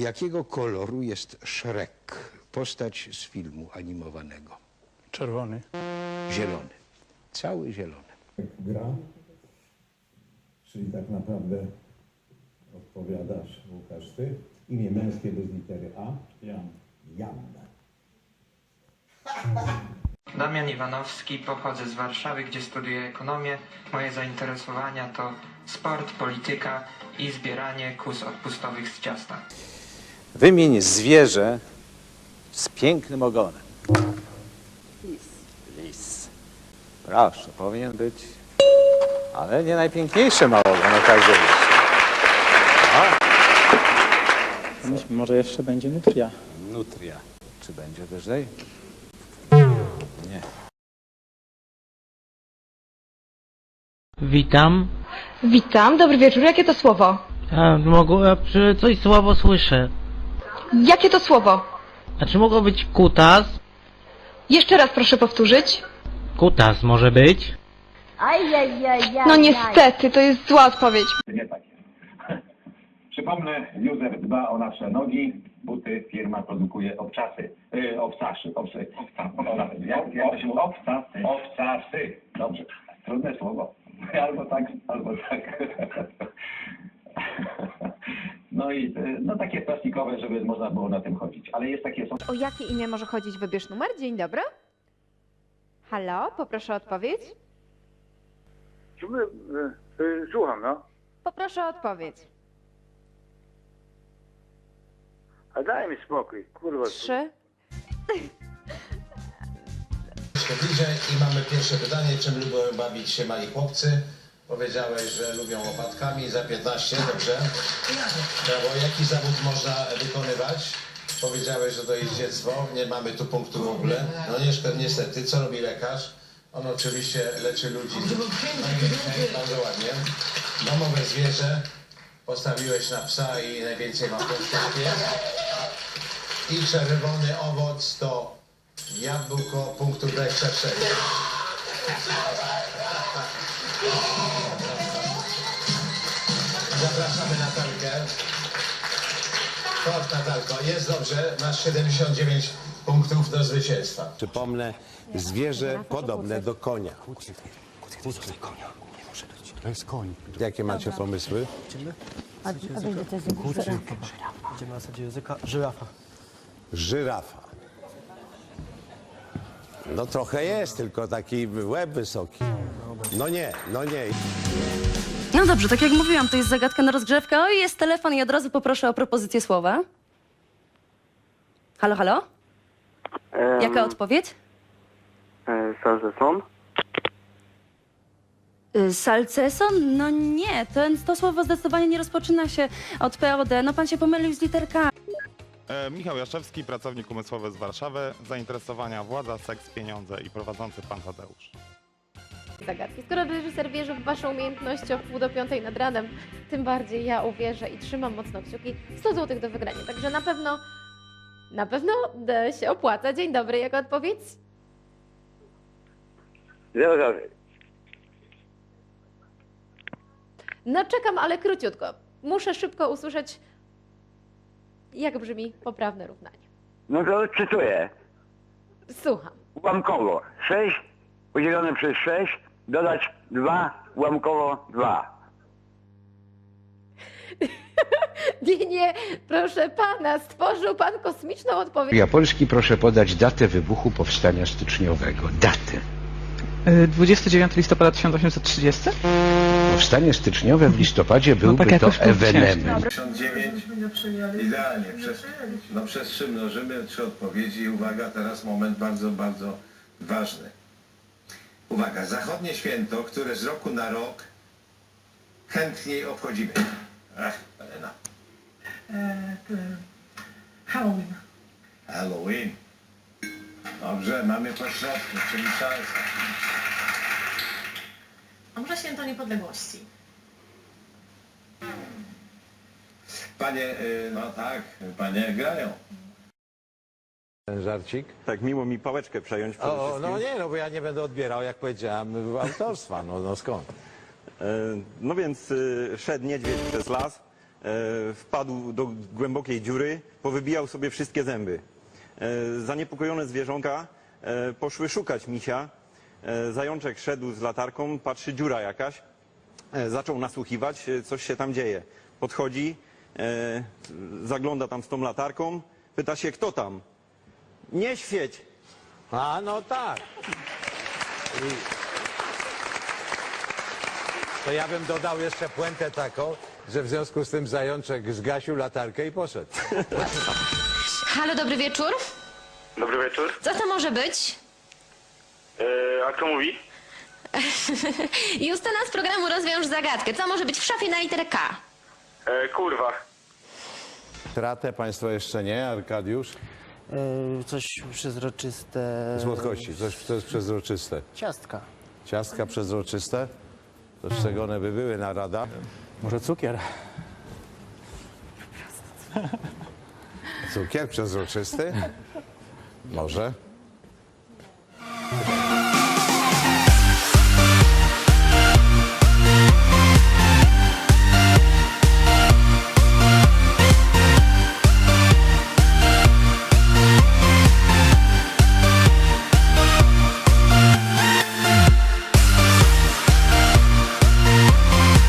Jakiego koloru jest Shrek? Postać z filmu animowanego. Czerwony. Zielony. Cały zielony. gra, czyli tak naprawdę odpowiadasz, Łukasz, ty. Imię męskie bez litery A. Jan. Jan. Damian Iwanowski, pochodzę z Warszawy, gdzie studiuję ekonomię. Moje zainteresowania to sport, polityka i zbieranie kus odpustowych z ciasta. Wymień zwierzę z pięknym ogonem. Lis. Lis. Proszę, powinien być, ale nie najpiękniejszy ma ogon, okazuje się. Myślę, może jeszcze będzie nutria. Nutria. Czy będzie wyżej? Nie. Witam. Witam, dobry wieczór. Jakie to słowo? A, mogło, a, czy coś słabo słyszę. Jakie to słowo? A czy mogło być kutas? Jeszcze raz proszę powtórzyć. Kutas może być? No niestety, to jest zła odpowiedź. nie takie. Przypomnę, user dba o nasze nogi, buty, firma produkuje obczasy. Yy, obcasy, obcy. Obca, obca, jak, jak to się mówi? Obcasy. Obcasy. Dobrze. Trudne słowo. Albo tak, albo tak. No i y, no takie plastikowe, żeby można było na tym chodzić. Ale jest takie, są O jakie imię może chodzić? Wybierz numer. Dzień dobry. Halo, poproszę o odpowiedź. Słucham, no. Poproszę o odpowiedź. A daj mi spokój, kurwa. Trzy. bliżej i mamy pierwsze pytanie. Czym lubią bawić się mali chłopcy? Powiedziałeś, że lubią łopatkami za 15, dobrze? Brawo. Jaki zawód można wykonywać? Powiedziałeś, że to jest dziecko. Nie mamy tu punktu w ogóle. No niestety, niestety. Co robi lekarz? On oczywiście leczy ludzi. Bardzo ładnie. Domowe zwierzę. Postawiłeś na psa i najwięcej ma punktów. I czerwony owoc to jabłko punktu 26. Zapraszamy Natalkę. Chodź Natalko, jest dobrze, masz 79 punktów do zwycięstwa. Przypomnę, zwierzę podobne do konia. To jest koń. Jakie macie pomysły? Idziemy na zasadzie języka żyrafa. Żyrafa. No trochę jest, tylko taki łeb wysoki. No nie, no nie. No dobrze, tak jak mówiłam, to jest zagadka na rozgrzewkę. O, i jest telefon i od razu poproszę o propozycję słowa. Halo, halo? Jaka odpowiedź? Salzeson? Y, Salceson? No nie, to, to słowo zdecydowanie nie rozpoczyna się od POD. No pan się pomylił z literkami. E, Michał Jaszewski, pracownik umysłowy z Warszawy. Zainteresowania władza, seks, pieniądze i prowadzący pan Tadeusz. Zagadki. Skoro reżyser wierzy w Waszą umiejętność o wpół do piątej nad ranem, tym bardziej ja uwierzę i trzymam mocno kciuki. 100 zł do wygrania. Także na pewno, na pewno się opłaca. Dzień dobry, jaka odpowiedź? Zero dalej. No czekam, ale króciutko. Muszę szybko usłyszeć, jak brzmi poprawne równanie. No to czytuję. Słucham. Ułamkowo 6 podzielone przez 6 dodać 2 ułamkowo 2. Nie, nie, proszę pana, stworzył pan kosmiczną odpowiedź. Ja Polski proszę podać datę wybuchu powstania styczniowego. Datę. 29 listopada 1830? Powstanie styczniowe w listopadzie byłby tak to jakoś ewenement. 59. Idealnie. Przez, no przez trzy mnożymy, trzy odpowiedzi. Uwaga, teraz moment bardzo, bardzo ważny. Uwaga, zachodnie święto, które z roku na rok chętniej obchodzimy. Ach, Elena. Halloween. Halloween. Dobrze, mamy po środku, czyli szansa. A może święto niepodległości? Panie, y, no tak, panie grają. Ten żarcik? Tak, miło mi pałeczkę przejąć przede O, wszystkim. no nie, no bo ja nie będę odbierał, jak powiedziałem, autorstwa. No, no skąd? E, No więc y, szedł niedźwiedź przez las e, wpadł do głębokiej dziury, powybijał sobie wszystkie zęby. E, zaniepokojone zwierzątka e, poszły szukać misia. E, zajączek szedł z latarką, patrzy dziura jakaś. E, zaczął nasłuchiwać, e, coś się tam dzieje. Podchodzi, e, zagląda tam z tą latarką, pyta się, kto tam? Nie świeć! A, no tak. I... To ja bym dodał jeszcze puentę taką, że w związku z tym zajączek zgasił latarkę i poszedł. Halo, dobry wieczór. Dobry wieczór. Co to może być? E, a kto mówi? Justyna z programu Rozwiąż Zagadkę. Co może być w szafie na literę K? E, kurwa. Tratę państwo jeszcze nie, Arkadiusz? E, coś przezroczyste. Słodkości, coś co jest przezroczyste. Ciastka. Ciastka przezroczyste? To z czego one by były na rada? Może cukier? Cukier przezroczysty? Może.